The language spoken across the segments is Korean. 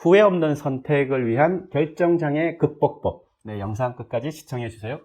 후회 없는 선택을 위한 결정장애 극복법. 네, 영상 끝까지 시청해 주세요.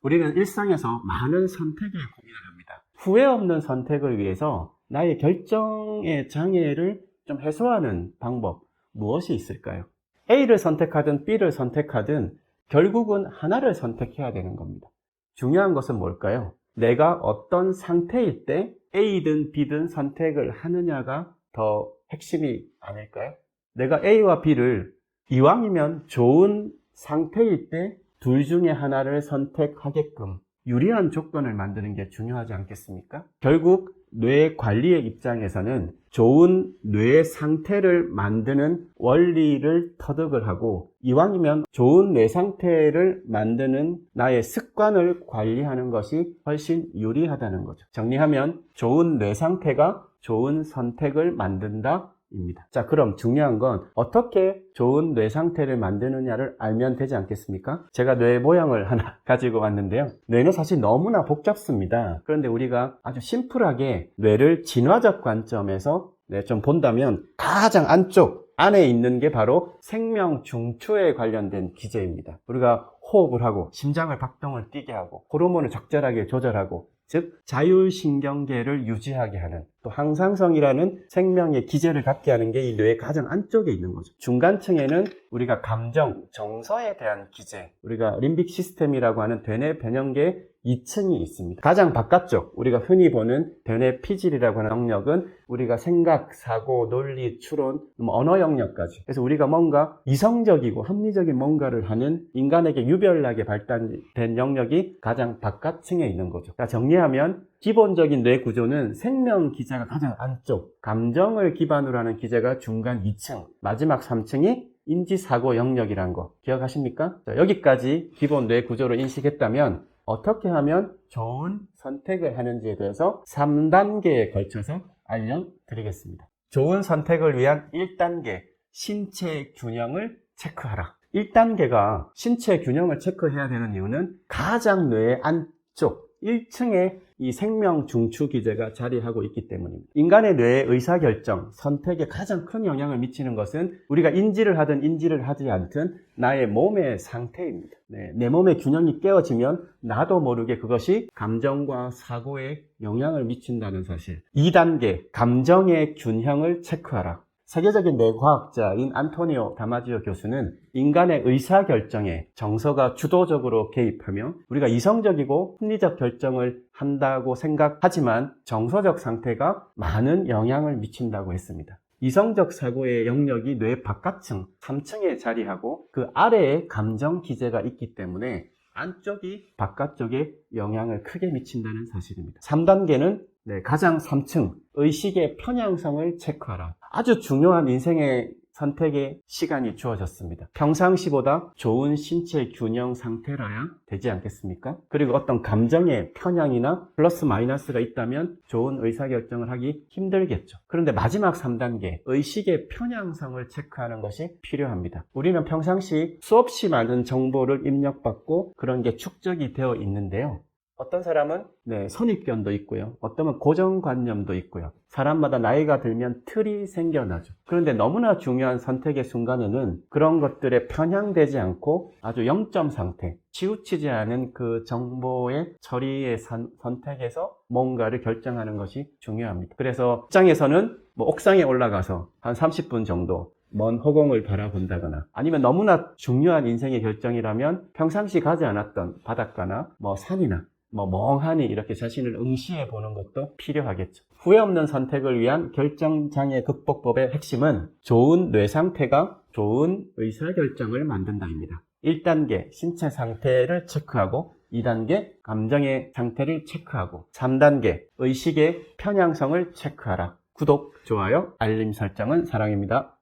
우리는 일상에서 많은 선택에 고민을 합니다. 후회 없는 선택을 위해서 나의 결정의 장애를 좀 해소하는 방법 무엇이 있을까요? A를 선택하든 B를 선택하든 결국은 하나를 선택해야 되는 겁니다. 중요한 것은 뭘까요? 내가 어떤 상태일 때 A든 B든 선택을 하느냐가 더 핵심이 아닐까요? 내가 A와 B를 이왕이면 좋은 상태일 때 둘 중에 하나를 선택하게끔 유리한 조건을 만드는 게 중요하지 않겠습니까? 결국 뇌 관리의 입장에서는 좋은 뇌 상태를 만드는 원리를 터득을 하고 이왕이면 좋은 뇌 상태를 만드는 나의 습관을 관리하는 것이 훨씬 유리하다는 거죠. 정리하면 좋은 뇌 상태가 좋은 선택을 만든다. 입니다. 자, 그럼 중요한 건 어떻게 좋은 뇌 상태를 만드느냐를 알면 되지 않겠습니까? 제가 뇌 모양을 하나 가지고 왔는데요. 뇌는 사실 너무나 복잡습니다. 그런데 우리가 아주 심플하게 뇌를 진화적 관점에서 네, 좀 본다면 가장 안쪽 안에 있는 게 바로 생명 중추에 관련된 기제입니다. 우리가 호흡을 하고 심장을 박동을 뛰게 하고 호르몬을 적절하게 조절하고 즉 자율신경계를 유지하게 하는 또 항상성이라는 생명의 기제를 갖게 하는 게 이 뇌의 가장 안쪽에 있는 거죠. 중간층에는 우리가 감정, 정서에 대한 기제, 우리가 림빅 시스템이라고 하는 대뇌 변형계 2층이 있습니다. 가장 바깥쪽 우리가 흔히 보는 대뇌 피질이라고 하는 영역은 우리가 생각, 사고, 논리, 추론, 뭐 언어 영역까지. 그래서 우리가 뭔가 이성적이고 합리적인 뭔가를 하는 인간에게 유별나게 발달된 영역이 가장 바깥층에 있는 거죠. 자, 정리하면 기본적인 뇌 구조는 생명 기제가 가장 안쪽, 감정을 기반으로 하는 기제가 중간 2층, 마지막 3층이 인지사고 영역이란 거 기억하십니까? 자, 여기까지 기본 뇌 구조를 인식했다면 어떻게 하면 좋은 선택을 하는지에 대해서 3단계에 걸쳐서 알려드리겠습니다. 좋은 선택을 위한 1단계, 신체 균형을 체크하라. 1단계가 신체 균형을 체크해야 되는 이유는 가장 뇌의 안쪽, 1층에 이 생명 중추 기제가 자리하고 있기 때문입니다. 인간의 뇌의 의사결정, 선택에 가장 큰 영향을 미치는 것은 우리가 인지를 하든 인지를 하지 않든 나의 몸의 상태입니다. 네, 내 몸의 균형이 깨어지면 나도 모르게 그것이 감정과 사고에 영향을 미친다는 사실. 2단계, 감정의 균형을 체크하라. 세계적인 뇌과학자인 안토니오 다마지오 교수는 인간의 의사결정에 정서가 주도적으로 개입하며 우리가 이성적이고 합리적 결정을 한다고 생각하지만 정서적 상태가 많은 영향을 미친다고 했습니다. 이성적 사고의 영역이 뇌 바깥층 3층에 자리하고 그 아래에 감정 기제가 있기 때문에 안쪽이 바깥쪽에 영향을 크게 미친다는 사실입니다. 3단계는 네, 가장 3층 의식의 편향성을 체크하라. 아주 중요한 인생의 선택의 시간이 주어졌습니다. 평상시보다 좋은 신체 균형 상태라야 되지 않겠습니까? 그리고 어떤 감정의 편향이나 플러스 마이너스가 있다면 좋은 의사결정을 하기 힘들겠죠. 그런데 마지막 3단계, 의식의 편향성을 체크하는 것이 필요합니다. 우리는 평상시 수없이 많은 정보를 입력받고 그런 게 축적이 되어 있는데요. 어떤 사람은 네, 선입견도 있고요. 어떤 고정관념도 있고요. 사람마다 나이가 들면 틀이 생겨나죠. 그런데 너무나 중요한 선택의 순간에는 그런 것들에 편향되지 않고 아주 영점 상태, 치우치지 않은 그 정보의 처리의 선, 선택에서 뭔가를 결정하는 것이 중요합니다. 그래서 입장에서는 뭐 옥상에 올라가서 한 30분 정도 먼 허공을 바라본다거나 아니면 너무나 중요한 인생의 결정이라면 평상시 가지 않았던 바닷가나 뭐 산이나 뭐 멍하니 이렇게 자신을 응시해 보는 것도 필요하겠죠. 후회 없는 선택을 위한 결정장애 극복법의 핵심은 좋은 뇌 상태가 좋은 의사결정을 만든다입니다. 1단계 신체 상태를 체크하고 2단계 감정의 상태를 체크하고 3단계 의식의 편향성을 체크하라. 구독, 좋아요, 알림 설정은 사랑입니다.